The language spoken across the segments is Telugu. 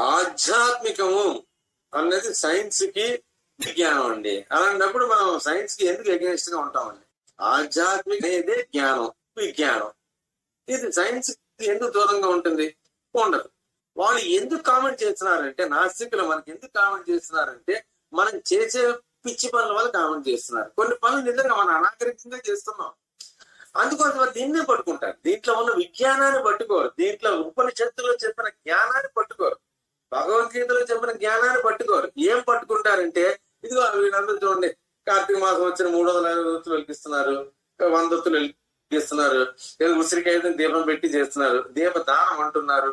ఆధ్యాత్మికము అన్నది సైన్స్కి విజ్ఞానం అండి. అలాంటప్పుడు మనం సైన్స్కి ఎందుకు అగేన్స్ట్గా ఉంటామండి? ఆధ్యాత్మిక అనేది జ్ఞానం విజ్ఞానం. ఇది సైన్స్ ఎందుకు దూరంగా ఉంటుంది? ఉండదు. వాళ్ళు ఎందుకు కామెంట్ చేస్తున్నారంటే నాస్తికులు మనకి ఎందుకు కామెంట్ చేస్తున్నారంటే మనం చేసే పిచ్చి పనుల వల్ల కామెంట్ చేస్తున్నారు. కొన్ని పనులు నిజంగా మనం అనాగరికంగా చేస్తున్నాం. అందుకోసం దీన్నే పట్టుకుంటారు. దీంట్లో ఉన్న విజ్ఞానాన్ని పట్టుకోరు. దీంట్లో ఉపనిషత్తులో చెప్పిన జ్ఞానాన్ని భగవద్గీతలో చెప్పిన జ్ఞానాన్ని పట్టుకోరు. ఏం పట్టుకుంటారంటే ఇదిగో వీళ్ళందరూ చూడండి కార్తీక మాసం వచ్చిన మూడు వందల యాభై ఒత్తులు వెలిగిస్తున్నారు వంద ఒత్తులు వెలిగిస్తున్నారు ఉసిరికైతే ఉసిరికాయ దీపం పెట్టి చేస్తున్నారు దీప దానం అంటున్నారు.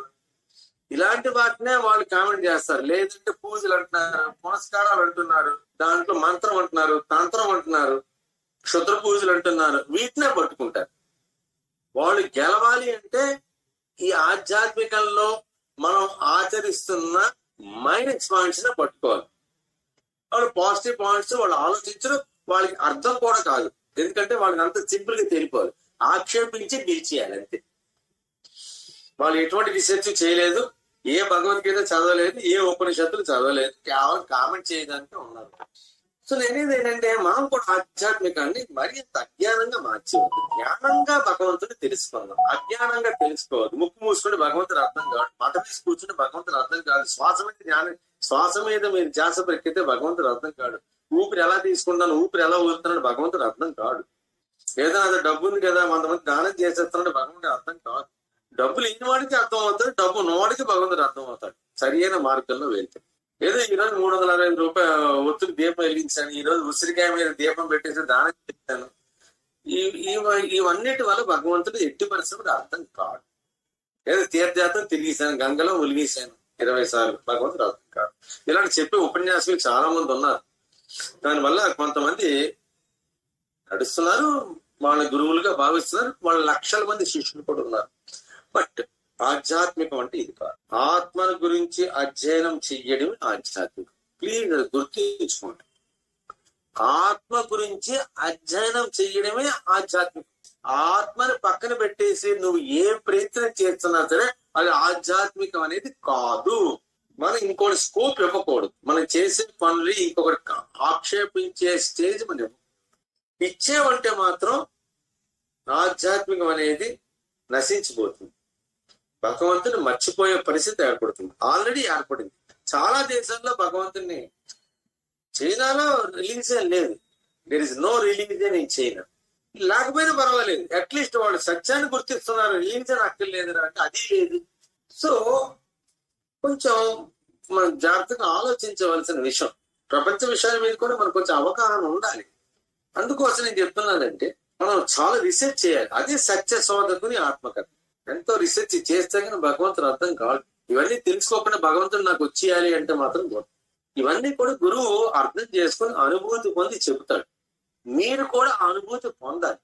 ఇలాంటి వాటినే వాళ్ళు కామెంట్ చేస్తారు. లేదంటే పూజలు అంటున్నారు పునస్కారాలు అంటున్నారు దాంట్లో మంత్రం అంటున్నారు తంత్రం అంటున్నారు క్షుద్ర పూజలు అంటున్నారు వీటినే పట్టుకుంటారు. వాళ్ళు గెలవాలి అంటే ఈ ఆధ్యాత్మికంలో మనం ఆచరిస్తున్న మైనస్ పాయింట్స్ని పట్టుకోవాలి. వాళ్ళు పాజిటివ్ పాయింట్స్ వాళ్ళు ఆలోచించరు వాళ్ళకి అర్థం కూడా కాదు. ఎందుకంటే వాళ్ళకి అంత సింపుల్గా తెలిపోవాలి ఆక్షేపించి గెలిచేయాలి అంతే. వాళ్ళు ఎటువంటి రీసెర్చ్ చేయలేదు ఏ భగవద్గీత చదవలేదు ఏ ఉపనిషత్తులు చదవలేదు కేవలం కామెంట్ చేయడానికి ఉన్నారు. సో నేనేది ఏంటంటే మనం కూడా ఆధ్యాత్మికాన్ని మరింత అజ్ఞానంగా మార్చేవద్దు జ్ఞానంగా భగవంతుని తెలుసుకుందాం అజ్ఞానంగా తెలుసుకోవద్దు ముక్కు మూసుకుంటే భగవంతుడు అర్థం కాదు మత తీసి కూర్చుంటే భగవంతుడు అర్థం కాదు శ్వాస మీద జ్ఞానం శ్వాస మీద మీరు ధ్యాస పెరిగితే భగవంతుడు అర్థం కాడు. ఊపిరి ఎలా తీసుకుంటాను ఊపిరి ఎలా వదులుతున్నాడు భగవంతుడు అర్థం కాడు. ఏదైనా అది డబ్బు ఉంది కదా కొంతమంది దానం చేసేస్తున్నాడు భగవంతుడు అర్థం కాదు. డబ్బులు ఇన్ని వాడికి అర్థం అవుతాడు డబ్బు ఉన్నవాడికి భగవంతుడు అర్థం అవుతాడు. సరి అయిన మార్గంలో వెళ్తాడు ఏదో ఈ రోజు మూడు వందల అరవై రూపాయల ఒత్తుకు దీపం వెలిగించాను. ఈ రోజు ఉసిరికాయ మీద దీపం పెట్టేసి దానం చేశాను. ఇవన్నిటి వల్ల భగవంతుడు ఎట్టి పరిస్థితులు అర్థం కాదు ఏదో తీర్థయాత్ర తిరిగేశాను గంగలో ఉలిగేశాను ఇరవై సార్లు భగవంతుడు అర్థం కాదు ఇలాంటి చెప్పే ఉపన్యాసకులు చాలా మంది ఉన్నారు. దానివల్ల కొంతమంది నడుస్తున్నారు వాళ్ళ గురువులుగా భావిస్తున్నారు వాళ్ళ లక్షల మంది శిష్యులు కూడా ఉన్నారు. బట్ ఆధ్యాత్మికం అంటే ఇది కాదు. ఆత్మను గురించి అధ్యయనం చెయ్యడం ఆధ్యాత్మికం. ప్లీజ్ గుర్తించుకోండి. ఆత్మ గురించి అధ్యయనం చెయ్యడమే ఆధ్యాత్మికం. ఆత్మని పక్కన పెట్టేసి నువ్వు ఏ ప్రయత్నం చేస్తున్నా సరే అది ఆధ్యాత్మికం అనేది కాదు. మనం ఇంకోటి స్కోప్ ఇవ్వకూడదు. మనం చేసే పనులు ఇంకొకటి ఆక్షేపించే స్టేజ్ మనం ఇవ్వం. ఇచ్చేవంటే మాత్రం ఆధ్యాత్మికం అనేది నశించిపోతుంది. భగవంతుని మర్చిపోయే పరిస్థితి ఏర్పడుతుంది. ఆల్రెడీ ఏర్పడింది. చాలా దేశాల్లో భగవంతుని చైనాలో రిలీజియన్ లేదు. There is no religion in China లేకపోయినా పర్వాలేదు. అట్లీస్ట్ వాళ్ళు సత్యాన్ని గుర్తిస్తున్నారు. రిలీజియన్ అక్కర్లేదు అంటే అది లేదు. సో కొంచెం మనం జాగ్రత్తగా ఆలోచించవలసిన విషయం. ప్రపంచ విషయాల మీద కూడా మనకు కొంచెం అవగాహన ఉండాలి. అందుకోసం నేను చెప్తున్నానంటే మనం చాలా రీసెర్చ్ చేయాలి. అదే సత్య శోధకుని ఆత్మకథ. ఎంతో రీసెర్చ్ చేస్తే కానీ భగవంతుడు అర్థం కాదు ఇవన్నీ తెలుసుకోకుండా భగవంతుడు నాకు వచ్చేయాలి అంటే మాత్రం కుదరదు. ఇవన్నీ కూడా గురువు అర్థం చేసుకొని అనుభూతి పొంది చెబుతాడు. మీరు కూడా అనుభూతి పొందాలి.